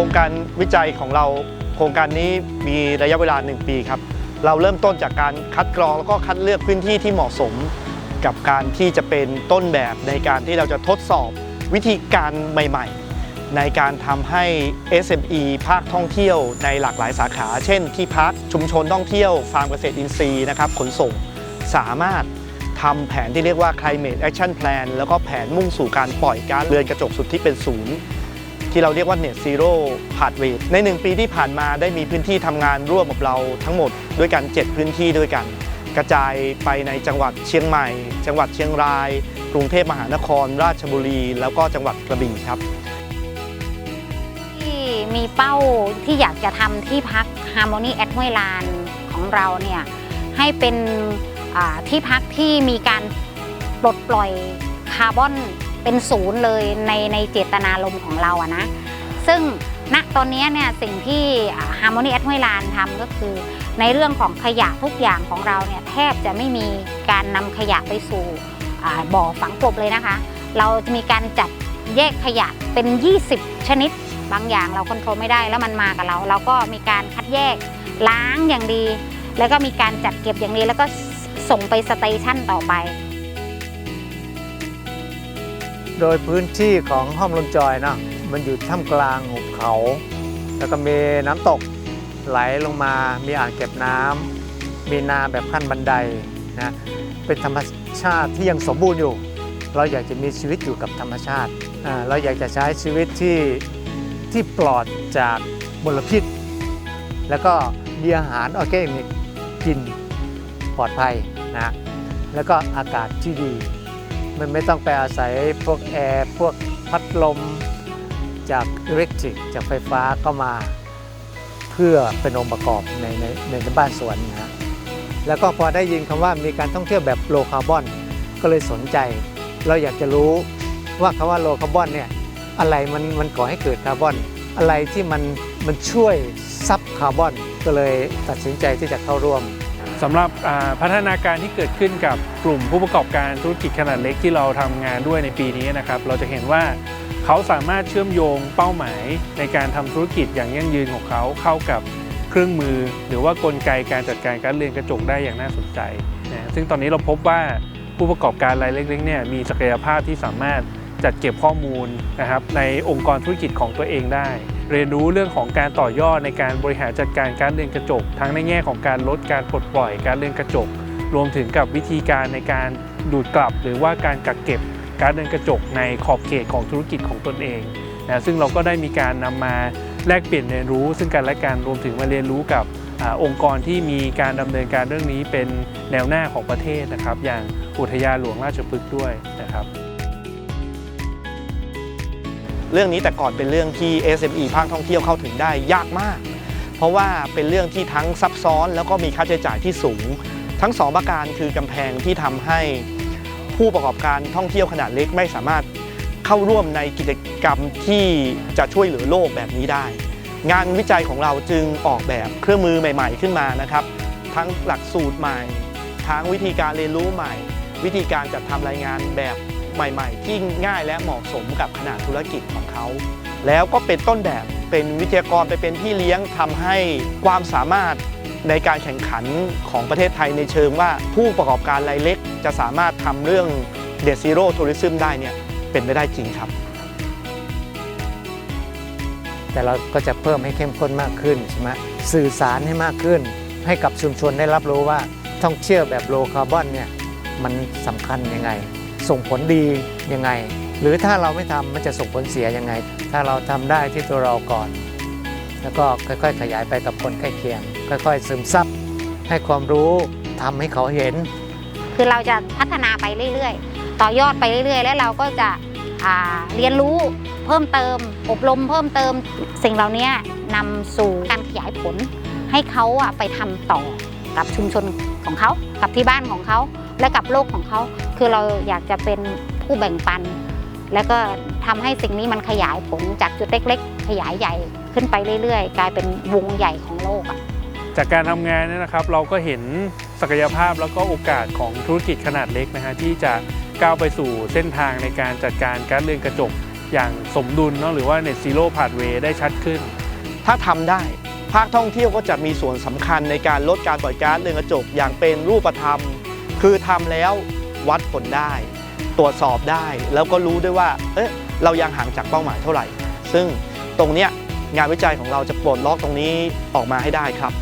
ครงการวิจัยของเรา โครงการนี้มีระยะเวลา 1 ปีครับ เราเริ่มต้นจากการคัดกรองแล้วก็คัดเลือกพื้นที่ที่เหมาะสม กับการที่จะเป็นต้นแบบในการที่เราจะทดสอบวิธีการใหม่ ๆ ในการทำให้ SME ภาคท่องเที่ยวในหลากหลายสาขา เช่น ที่พักชุมชนท่องเที่ยว ฟาร์มเกษตรอินทรีย์นะครับขนส่งสามารถทำแผนที่เรียกว่า Climate Action Plan แล้วก็แผนมุ่งสู่การปล่อยก๊าซเรือนกระจกสุดที่เป็นศูนย์ ที่เราเรียกว่า Net Zero Pathway ใน 1 ปีที่ผ่านมาได้มีพื้นที่ทำงานร่วมกับเราทั้งหมดด้วยกัน 7 พื้นที่ด้วยกัน กระจายไปในจังหวัดเชียงใหม่ จังหวัดเชียงราย กรุงเทพมหานคร ราชบุรี แล้วก็จังหวัดกระบี่ครับที่มีเป้าที่อยากจะทำที่พัก Harmony at ห้วยลานของเราเนี่ยให้เป็นที่พักที่มีการปลดปล่อยคาร์บอน เป็นศูนย์เลยในในเจตนารมณ์ของเราอะนะ ซึ่งณตอนนี้เนี่ยสิ่งที่อ่า Harmony at ห้วยลานทำก็คือ ในเรื่องของขยะทุกอย่างของเราเนี่ยแทบจะไม่มีการนำขยะไปสู่บ่อฝังกลบเลยนะคะ เราจะมีการจัดแยกขยะเป็น 20 ชนิด บางอย่างเราควบคุมไม่ได้แล้วมันมากับเรา เราก็มีการคัดแยกล้างอย่างดี แล้วก็มีการจัดเก็บอย่างดีแล้วก็ส่งไปสเตชันต่อไป โดยพื้นที่ของห้อมลมจอยเนาะมันอยู่ท่ามกลางหุบเขา แล้วก็มีน้ำตกไหลลงมา มีอ่างเก็บน้ำมีนาแบบขั้นบันไดนะเป็นธรรมชาติที่ยังสมบูรณ์อยู่ เราอยากจะมีชีวิตอยู่กับธรรมชาติ เราอยากจะใช้ชีวิตที่ที่ปลอดจากมลพิษ แล้วก็มีอาหารออร์แกนิกกินปลอดภัยนะแล้วก็อากาศที่ดี มันไม่ต้องไปอาศัยพวกแอร์พวกพัดลมจากอิเล็กทริกจากไฟฟ้าก็มา เพื่อเป็นองค์ประกอบในในในบ้านสวนนะฮะแล้วก็พอได้ยินคำว่ามีการท่องเที่ยวแบบโลคาร์บอนก็เลยสนใจ เราอยากจะรู้ว่าคำว่าโลคาร์บอนเนี่ยอะไรมันมันก่อให้เกิดคาร์บอน อะไรที่มันมันช่วยซับคาร์บอน ก็เลยตัดสินใจที่จะเข้าร่วม สำหรับพัฒนาการที่เกิดขึ้นกับกลุ่มผู้ประกอบการธุรกิจขนาดเล็กที่เราทำงานด้วยในปีนี้นะครับ เราจะเห็นว่าเขาสามารถเชื่อมโยงเป้าหมายในการทำธุรกิจอย่างยั่งยืนของเขาเข้ากับเครื่องมือ หรือว่ากลไกการจัดการการเรือนกระจกได้อย่างน่าสนใจนะซึ่งตอนนี้เราพบว่าผู้ประกอบการรายเล็กๆเนี่ยมีศักยภาพที่สามารถจัดเก็บข้อมูลนะครับในองค์กรธุรกิจของตัวเองได้ เรียนรู้เรื่องของการต่อยอดในการบริหารจัดการการเรือนกระจก ทั้งในแง่ของการลดการปลดปล่อยการเรือนกระจก รวมถึงกับวิธีการในการดูดกลับ หรือว่าการกักเก็บการเรือนกระจกในขอบเขตของธุรกิจของตนเองนะซึ่งเราก็ได้มีการนำมาแลกเปลี่ยนเรียนรู้ ซึ่งกันและกันรวมถึงมาเรียนรู้กับอองค์กรที่มีการดำเนินการเรื่องนี้เป็นแนวหน้าของประเทศนะครับ อย่างอุทยานหลวงราชพฤกษ์ด้วยนะครับ เรื่องนี้แต่ก่อนเป็นเรื่องที่ SME ภาคท่องเที่ยวเข้าถึงได้ยากมาก เพราะว่าเป็นเรื่องที่ทั้งซับซ้อน แล้วก็มีค่าใช้จ่ายที่สูง ทั้งสองประการคือกำแพงที่ทำให้ผู้ประกอบการท่องเที่ยวขนาดเล็กไม่สามารถเข้าร่วมในกิจกรรมที่จะช่วยเหลือโลกแบบนี้ได้ งานวิจัยของเราจึงออกแบบเครื่องมือใหม่ ๆ ขึ้นมานะครับ ทั้งหลักสูตรใหม่ ทั้งวิธีการเรียนรู้ใหม่ วิธีการจัดทำรายงานแบบ ใหม่ๆ ที่ง่ายและเหมาะสมกับขนาดธุรกิจของเขา แล้วก็เป็นต้นแบบเป็นวิทยากรไปเป็นพี่เลี้ยงทำให้ความสามารถในการแข่งขันของประเทศไทยในเชิงว่าผู้ประกอบการรายเล็ก จะสามารถทำเรื่องเดซีโร่ทัวริซึมได้เนี่ยเป็นไปได้จริงครับแต่เราก็จะเพิ่มให้เข้มข้นมากขึ้นใช่ไหมสื่อสารให้มากขึ้น ให้กับชุมชนได้รับรู้ว่าท่องเที่ยวแบบโลคาร์บอนเนี่ยมันสำคัญยังไง ส่งผลดียังไง หรือถ้าเราไม่ทำมันจะส่งผลเสียยังไง ถ้าเราทำได้ที่ตัวเราก่อน แล้วก็ค่อยๆ ขยายไปกับคนใกล้เคียง ค่อยๆ ซึมซับให้ความรู้ทำให้เขาเห็น คือเราจะพัฒนาไปเรื่อยๆ ต่อยอดไปเรื่อยๆ แล้วเราก็จะเรียนรู้เพิ่มเติม อบรมเพิ่มเติมสิ่งเหล่านี้นำสู่การขยายผล ให้เขาไปทำต่อกับชุมชนของเขา กับที่บ้านของเขา และกับโลกของเขา คือเราอยากจะเป็นผู้แบ่งปัน แล้วก็ทำให้สิ่งนี้มันขยายผลจากจุดเล็ก ๆ ขยายใหญ่ขึ้นไปเรื่อยๆ กลายเป็นวงใหญ่ของโลกอะจากการทำงานเนี่ยนะครับเราก็เห็นศักยภาพแล้วก็โอกาสของธุรกิจขนาดเล็กนะฮะที่จะก้าวไปสู่เส้นทางในการจัดการการเรือนกระจกอย่างสมดุลเนาะหรือว่า Net Zero Pathway ได้ชัดขึ้น ถ้าทำได้ภาคท่องเที่ยวก็จะมีส่วนสำคัญในการลดการปล่อยก๊าซเรือนกระจกอย่างเป็นรูปธรรม คือทำแล้ว วัดผลได้ ตรวจสอบได้ แล้วก็รู้ด้วยว่าเอ๊ะเรายังห่างจากเป้าหมายเท่าไหร่ ซึ่งตรงเนี้ยงานวิจัยของเราจะปลดล็อกตรงนี้ออกมาให้ได้ครับ